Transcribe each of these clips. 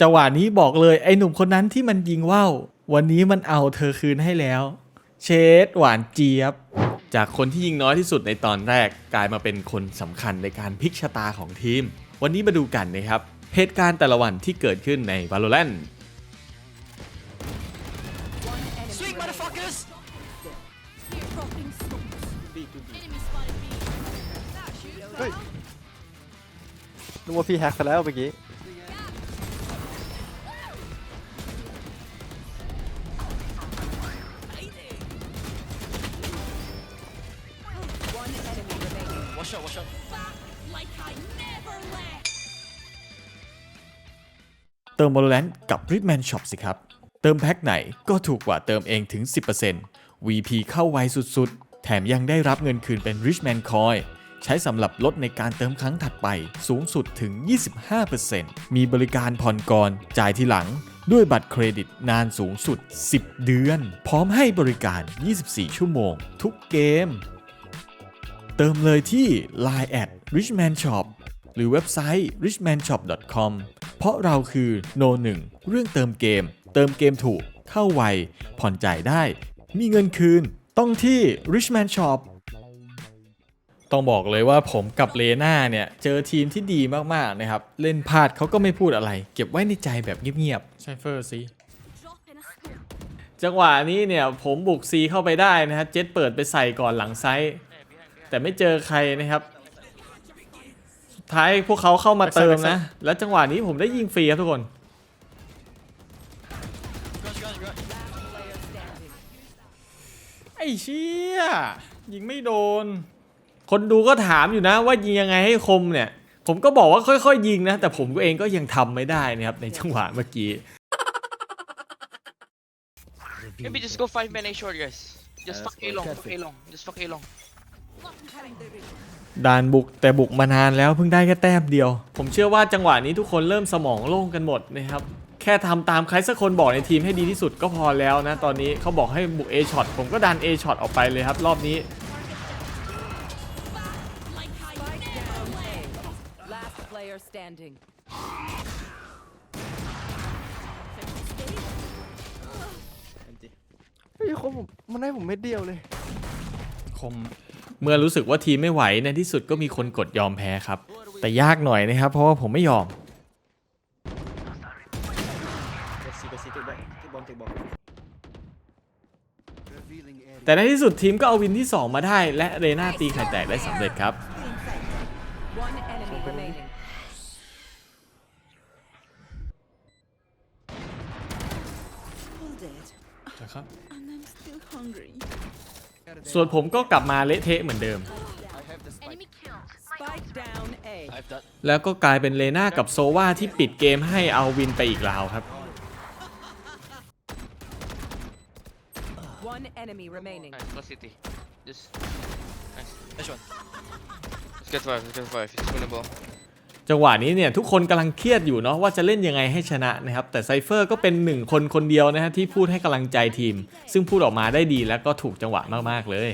จังหวะนี้บอกเลยไอ้หนุ่มคนนั้นที่มันยิงว่าววันนี้มันเอาเธอคืนให้แล้ว เชดหวานเจี๊ยบ จากคนที่ยิงน้อยที่สุดในตอนแรกกลายมาเป็นคนสำคัญในการพลิกชะตาของทีม วันนี้มาดูกันนะครับ เหตุการณ์แต่ละวันที่เกิดขึ้นใน Valorant Swing, motherfuckers! Dropping smokes. Enemy spotted B. That shoots. เฮ้ยนึกว่าพี่แฮกซะแล้วเมื่อกี้ เติม Valorant กับ Ritman Shop สิครับ เติมแพ็คไหนก็ถูกกว่าเติมเองถึง 10% VP เข้าไวสุดๆ แถมยังได้รับเงินคืนเป็น Richman Coin ใช้สำหรับลดในการเติมครั้งถัดไปสูงสุดถึง 25%มีบริการผ่อนก่อนจ่ายทีหลังด้วยบัตรเครดิตนานสูงสุด 10 เดือน พร้อมให้บริการ 24 ชั่วโมง ทุกเกม เติมเลยที่ Line at Richman Shop หรือเว็บไซต์ richmanshop.com ราะเราคือโนหนึ่งเรื่องเติมเกม เติมเกมถูก เข้าไว ผ่อนจ่ายได้ มีเงินคืน ต้องที่ Richman Shop ต้องบอกเลยว่าผมกับเลน่าเนี่ยเจอทีมที่ดีมากๆนะครับ เล่นพลาดเขาก็ไม่พูดอะไร เก็บไว้ในใจแบบเงียบๆใช่เฟอร์สิ Drop in a smoke. จังหวะนี้เนี่ยผมบุกซีเข้าไปได้นะฮะเจ็ตเปิดไปใส่ก่อนหลังไซส์แต่ไม่เจอใครนะครับสุด ท้ายพวกเขาเข้ามาเติมนะ แล้วจังหวะนี้ผมได้ยิงฟรีครับทุกคน Grudge, grudge, grudge. ไอ้เชี่ยยิงไม่โดน คนดูก็ถามอยู่นะว่ายิงยังไงให้คมเนี่ย ผมก็บอกว่าค่อยๆ ยิงนะ แต่ผมก็เองก็ยังทำไม่ได้นะครับในจังหวะเมื่อกี้ Maybe just go five man A short, guys. Just fuck A long, fuck A long, just fuck A long. ด่านบุกแต่บุกมานานแล้วเพิ่งได้แค่แต้มเดียว ผมเชื่อว่าจังหวะนี้ทุกคนเริ่มสมองโล่งกันหมดนะครับ แค่ทำตามใครสักคนบอกในทีมให้ดีที่สุดก็พอแล้วนะ ตอนนี้เขาบอกให้บุก A ช็อตผมก็ดัน A ช็อตออกไปเลยครับ รอบนี้ Like I never left. Last player standing. เฮ้ยเขาผมมันให้ผมเม็ดเดียวเลย คม เมื่อรู้สึกว่าทีมไม่ไหวในที่สุดก็มีคนกดยอมแพ้ครับ แต่ยากหน่อยนะครับ เพราะว่าผมไม่ยอม แต่ในที่สุดทีมก็เอาวินที่ 2 มาได้ และเรนาตีไข่แตกได้สำเร็จครับ ส่วนผมก็กลับมาเละเทะเหมือนเดิม Enemy killed. Spike down A. I've done. แล้วก็กลายเป็นเลน่ากับโซวาที่ปิดเกมให้เอาวินไปอีกราวครับ One enemy remaining. Nice, plus city. Just nice. Nice one. Let's get five, let's get five. It's winnable. จังหวะนี้เนี่ยทุกคนกำลังเครียดอยู่เนาะว่าจะเล่นยังไงให้ชนะนะครับแต่ไซเฟอร์ก็เป็นหนึ่งคนคนเดียวนะฮะที่พูดให้กำลังใจทีม ซึ่งพูดออกมาได้ดีและก็ถูกจังหวะมากๆเลย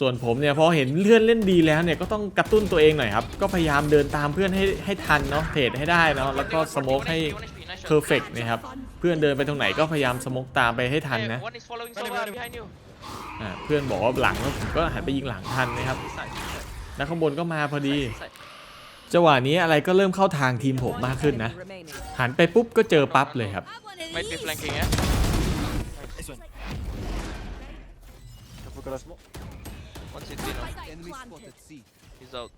ส่วนผมเนี่ยพอเห็นเพื่อนเล่นดีแล้วเนี่ยก็ต้องกระตุ้นตัวเองหน่อยครับก็พยายามเดินตามเพื่อนให้ให้ทันเนาะเทรดให้ได้เนาะแล้วก็สโมกให้เพอร์เฟกนะครับเพื่อนเดินไปตรงไหนก็พยายามสโมกตามไปให้ทันนะเพื่อนบอกว่าหลังแล้วผมก็หันไปยิงหลังทันนะครับแล้วข้างบนก็มาพอดี จังหวะนี้อะไรก็เริ่มเข้าทางทีมผมมากขึ้นนะ Enemy remaining. หันไปปุ๊บก็เจอปั๊บเลยครับ Have one of Might be these. flanking, yeah? This one. Careful, got a smoke. One city, no. Enemy spotted. He's out.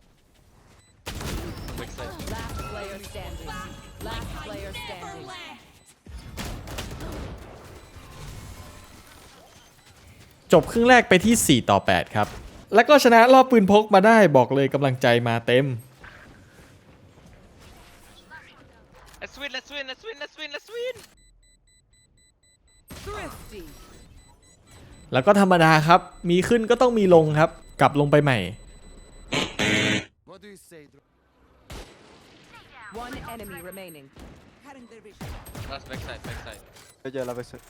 Back side. Last player standing. Last player Never standing. left. จบครึ่งแรกไปที่ 4 ต่อ 8 ครับ แล้วก็ชนะรอบปืนพกมาได้บอกเลยกำลังใจมาเต็ม Let's win, let's win, let's win, let's win, let's win. Thrifty. แล้วก็ธรรมดาครับ มีขึ้นก็ต้องมีลงครับ กลับลงไปใหม่ One enemy remaining. Last back side, back side. ไปเจอเราไปสุด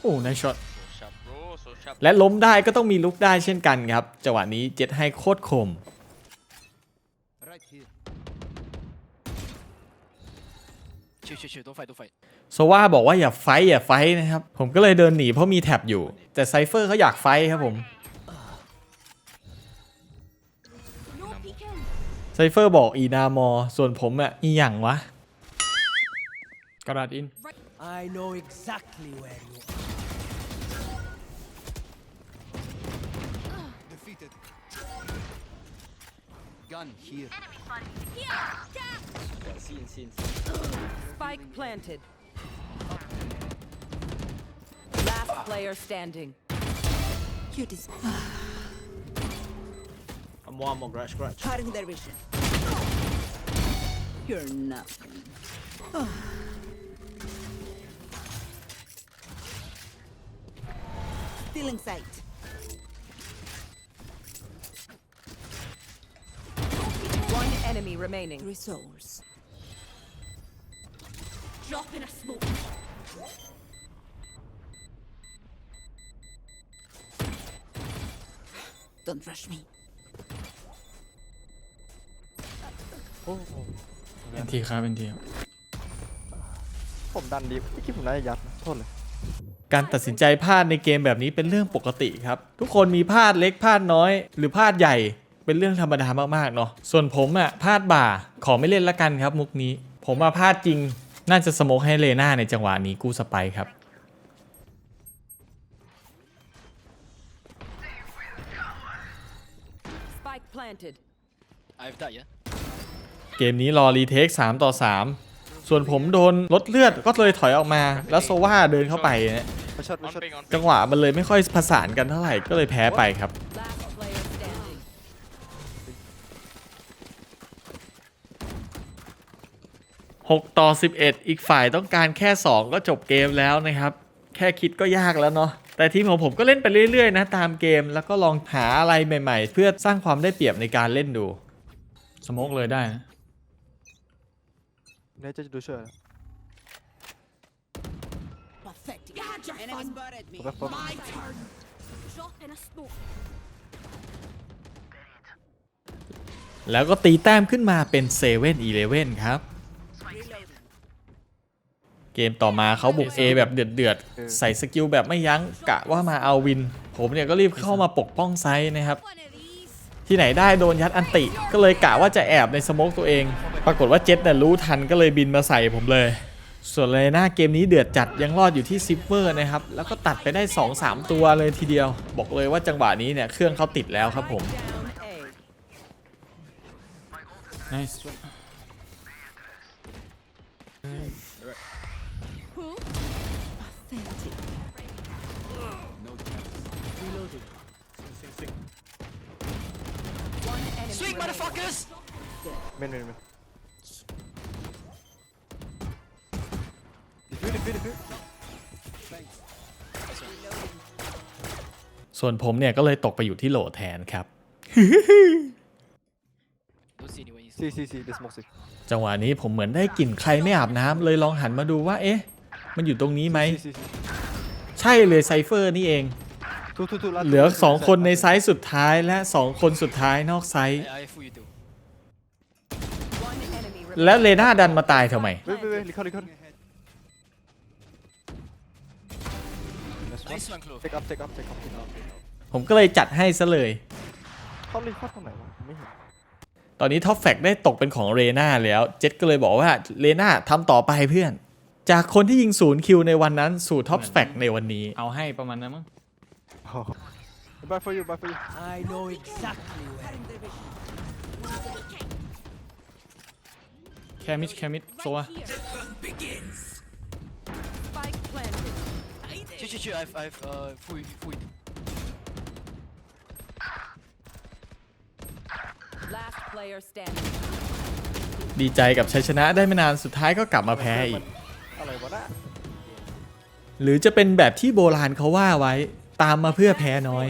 โอ้ในช็อต So sharp, bro, so sharp. และล้มได้ก็ต้องมีลุกได้เช่นกันครับ จังหวะนี้เจ็ดให้โคตรคม Chill, chill, chill. Don't fight, don't fight. โซว่าบอกว่าอย่าไฟท์อย่าไฟท์นะครับ ผมก็เลยเดินหนีเพราะมีแท็บอยู่ แต่ไซเฟอร์เขาอยากไฟท์ครับผม No peeking. ไซเฟอร์บอกอีนามอ ส่วนผมอะอีหยังวะกระดาษอิน I know exactly where you are. Gun here. Spike planted. Last player standing. You dis- I'm one more scratch, scratch. Cutting their vision. You're nothing. Still in sight. Enemy remaining. Resource. Drop in a smoke. Don't rush me. เป็นทีครับเป็นทีผมดันดีเมื่อกี้ผมน่าจะยัดนะโทษเลย การตัดสินใจพลาดในเกมแบบนี้เป็นเรื่องปกติครับ ทุกคนมีพลาดเล็กพลาดน้อย หรือพลาดใหญ่ เป็นเรื่องธรรมดามากๆเนาะส่วนผมอะพลาดบ่าขอไม่เล่นละกันครับมุกนี้ ผมมาพลาดจริงน่าจะสโมกให้เลน่าในจังหวะนี้กู้สไปค์ครับ Spike planted. I have that, yeah? เกมนี้รอรีเทค3ต่อ 3 ส่วนผมโดนลดเลือดก็เลยถอยออกมา แล้วโซว่าเดินเข้าไปเนี่ยมาช็อตมา On ช็อต ping, on จัง ping. หวะมันเลยไม่ค่อยผสานกันเท่าไหร่ก็เลยแพ้ไปครับ 6 ต่อ 11 อีกฝ่ายต้องการแค่ 2 ก็จบเกมแล้วนะครับ แค่คิดก็ยากแล้วเนาะแต่ทีมของผมก็เล่นไปเรื่อยๆนะตามเกมแล้วก็ลองหาอะไรใหม่ๆ เพื่อสร้างความได้เปรียบในการเล่นดูสโมกเลยได้นะเนี่ยจะดูเชื่อ Pathetic. Enemy spotted me. Back, back. My turn. Drop in a smoke. แล้วก็ตีแต้มขึ้นมาเป็น7 e เ e ่ e ครับ เกมต่อมาเขาบุก A แบบเดือดๆ ใส่สกิลแบบไม่ยั้งกะว่ามาเอาวิน ผมเนี่ยก็รีบเข้ามาปกป้องไซส์นะครับ One of these. ที่ไหนได้โดนยัดอันติ ก็เลยกะว่าจะแอบในสโมกตัวเอง ปรากฏว่าเจ็ตเนี่ยรู้ทันก็เลยบินมาใส่ผมเลย ส่วนเลยหน้าเกมนี้เดือดจัดยังรอดอยู่ที่ซิปเวอร์นะครับ แล้วก็ตัดไปได้ 2-3 ตัวเลยทีเดียว บอกเลยว่าจังหวะนี้เนี่ยเครื่องเขาติดแล้วครับผม Down A. nice Who? Pathetic. One enemy Swing, remaining. Motherfuckers! เมนเมนเมนดิฟิวดิฟิวดิฟิวส่วนผมเนี่ยก็เลยตกไปอยู่ที่โหลแทนครับ Don't see anyone. You ซีซีซีเดสโมกซิจังหวะนี้ผมเหมือนได้กลิ่นใครไม่อาบน้ำเลยลองหันมาดูว่าเอ๊ะ มันอยู่ตรงนี้ไหมซีซีซีใช่เลยไซเฟอร์นี่เอง ทูทูทูเหลือ2คนในไซส์สุดท้ายและ2คนสุดท้ายนอกไซส์ I, I fool you too. One enemy แล้ว remaining. เลน่าดันมาตายทำไมเว้ยเว้ยเว้ยลิคอลิคอ Nice one, Clove. เทคอัพเทคอัพเทคอัพผมก็เลยจัดให้ซะเลย เขาลิคอตรงไหนวะไม่เห็นตอนนี้ท็อปแฟกได้ตกเป็นของเรน่าแล้วเจ็ตก็เลยบอกว่าเรน่าทำต่อไปเพื่อน จากคนที่ยิงศูนย์คิวในวันนั้นสู่ท็อปแฟกในวันนี้ เอาให้ประมาณนั้นมั้ง บาย for you บาย for you I know exactly where you are. แคมิชแคมิชโซว Spike planted. Chill, chill, chill. I've, I've, uh, fool you, fool you. Last player standing. ดีใจกับชัยชนะได้ไม่นานสุดท้ายก็กลับมาแพ้อีก อะไรวะน่ะหรือจะเป็นแบบที่โบราณเขาว่าไว้ ตามมาเพื่อแพ้น้อย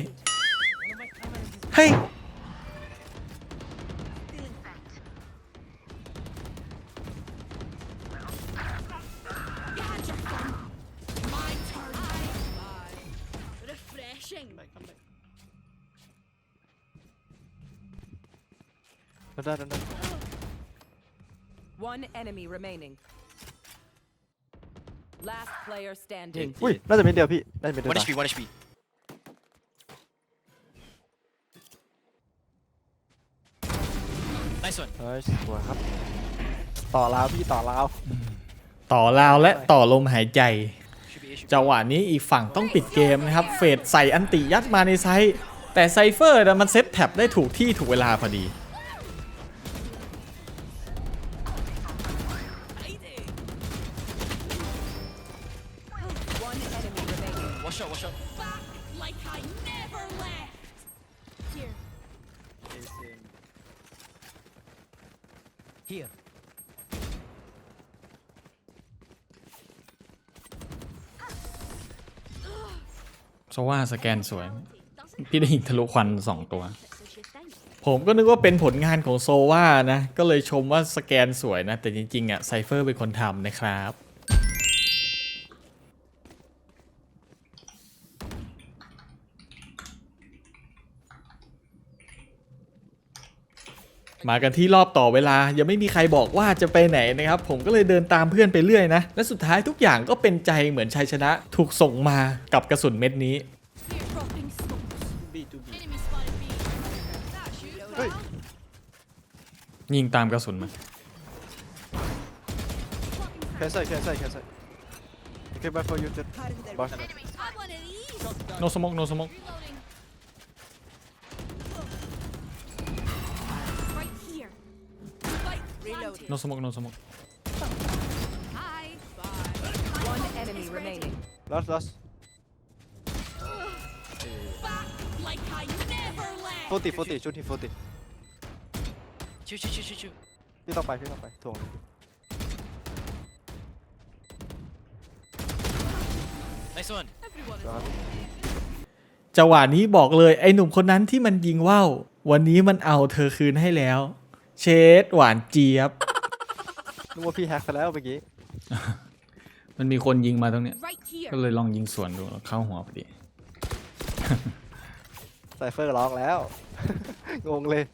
เฮ้ย My turn. Refreshing. ดันได้ดันได้ One enemy remaining. Last player standing. อุ้ย น่าจะเป็นเดียวพี่ น่าจะเป็นเดียว One ตาย HP, one HP. Nice one. เฮ้ยสวยครับ ต่อราวพี่ต่อราวต่อราวและต่อลมหายใจ Should be A, should be จังหวะนี้อีกฝั่งต้องปิดเกมนะครับ เฟดใส่อันติยัดมาในไซต์แต่ไซเฟอร์น่ะมันเซตแท็บได้ถูกที่ถูกเวลาพอดี One enemy remaining. Watch ว่าสแกนสวย พี่ได้ยิงทะลุควันสองตัว ผมก็นึกว่าเป็นผลงานของโซว่านะ ก็เลยชมว่าสแกนสวยนะ แต่จริงๆอะไซเฟอร์เป็นคนทำนะครับ มากันที่รอบต่อเวลายังไม่มีใครบอกว่าจะไปไหนนะครับผมก็เลยเดินตามเพื่อนไปเรื่อยนะ และสุดท้ายทุกอย่างก็เป็นใจเหมือนชัยชนะ ถูกส่งมากับกระสุนเม็ดนี้ Here, dropping smokes. B to B. Enemy spotted B. That's you. Hey. pal. ยิงตามกระสุนมา Blocking แค่ใส่แค่ใส่แค่ใส่โอเค bye for you จะบอส Spike planted. โนสมกโนสมก Hi. Bye. One enemy remaining. last last Back like I never left. 40 40ชุดที่40 Chill, chill, chill, chill, chill. พี่ต้องไปพี่ต้องไปถ่วง Nice one. Everyone ครับจังหวะนี้บอกเลยไอ้หนุ่มคนนั้นที่มันยิงว่าววันนี้มันเอาเธอคืนให้แล้ว เชดหวานเจี๊ยบ นึกว่าพี่แฮกไปแล้วเมื่อกี้ มันมีคนยิงมาตรงเนี้ย right here. ก็เลยลองยิงสวนดูแล้วเข้าหัวพอดี ไซเฟอร์ร้องแล้ว งงเลย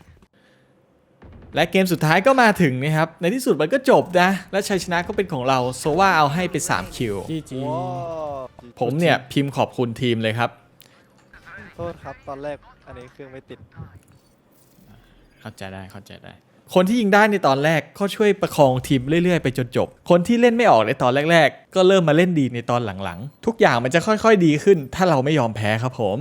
และเกมสุดท้ายก็มาถึงนะครับ ในที่สุดมันก็จบนะ และชัยชนะก็เป็นของเราโซว่าเอาให้ไป3คิวว้าวผมเนี่ยพิมพ์ขอบคุณทีมเลยครับ โทษครับ ตอนแรกอันนี้เครื่องไม่ติด เข้าใจได้เข้าใจได้ คนที่ยิงได้ในตอนแรกก็ช่วยประคองทีมเรื่อยๆ ไปจนจบ คนที่เล่นไม่ออกในตอนแรก ๆ ก็เริ่มมาเล่นดีในตอนหลังๆ ทุกอย่างมันจะค่อยๆดีขึ้น ถ้าเราไม่ยอมแพ้ครับผม